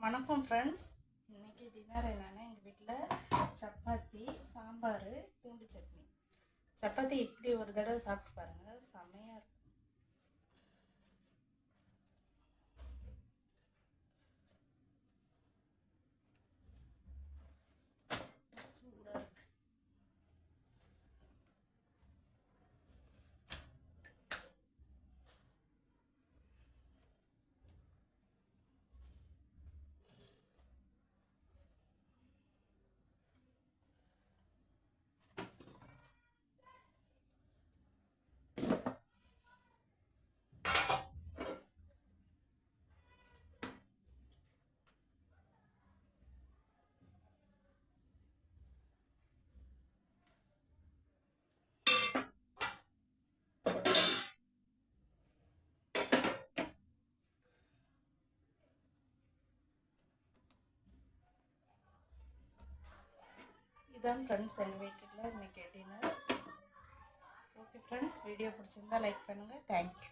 வணக்கம் ஃப்ரெண்ட்ஸ் இன்னைக்கு டின்னர் என்னென்னா எங்கள் வீட்டில் சப்பாத்தி சாம்பார் பூண்டு சட்னி. சப்பாத்தி இப்படி ஒரு தடவை சாப்பிட்டு பாருங்கள் இதுதான் ஃப்ரெண்ட்ஸ் எங்கள் வீட்டில் இன்னைக்கு டின்னர் ஓகே ஃப்ரெண்ட்ஸ் வீடியோ பிடிச்சிருந்தா லைக் பண்ணுங்கள் தேங்க்யூ